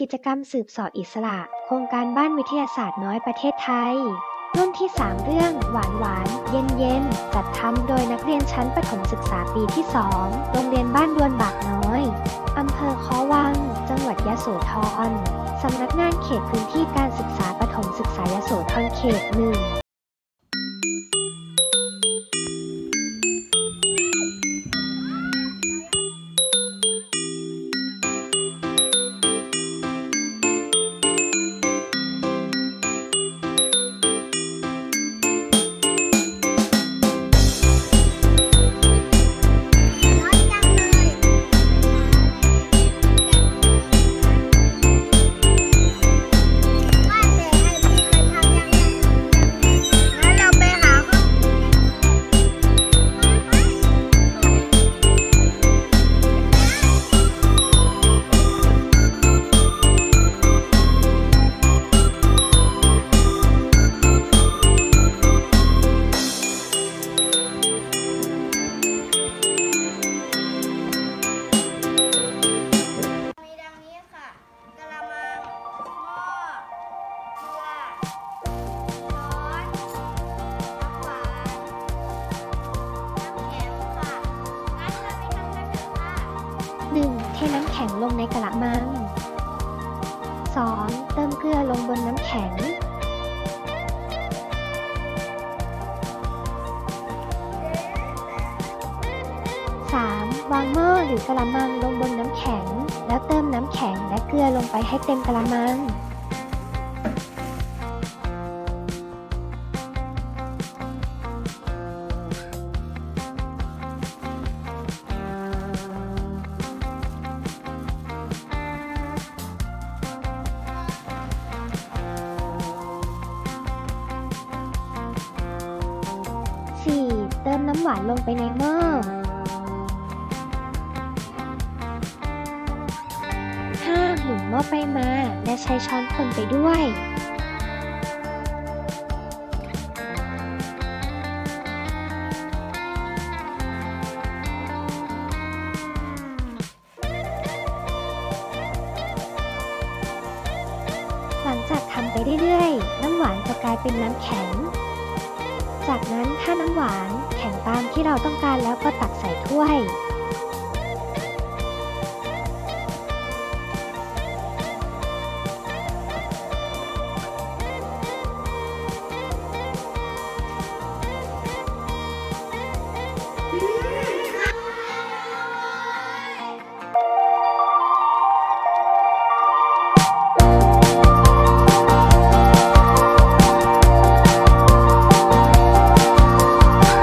กิจกรรมสืบสอบอิสระ โครงการบ้านวิทยาศาสตร์น้อยประเทศไทย รุ่นที่ 3 เรื่อง หวานหวาน เย็นเย็น จัดทำโดยนักเรียนชั้นประถมศึกษาปีที่ 2 โรงเรียนบ้านดวนบากน้อยอำเภอคอวัง จังหวัดยะโสธรสำนักงานเขตพื้นที่การศึกษาประถมศึกษายโสธรเขตหนึ่ง ข็งลงในกระมัง 2. เติมเกลือลงบนน้ำแข็ง 3. วางหม้อหรือกระมังลงบนน้ำแข็ง แล้วเติมน้ำแข็งและเกลือลงไปให้เต็มกระมัง น้ำหวานลงไปในหม้อ 5. หมุนหม้อไปมา และใช้ช้อนคนไปด้วย หลังจากทำไปเรื่อยๆ น้ำหวานจะกลายเป็นน้ำแข็ง จากนั้นถ้าน้ำหวานแข็งตามที่เราต้องการแล้วก็ตักใส่ถ้วย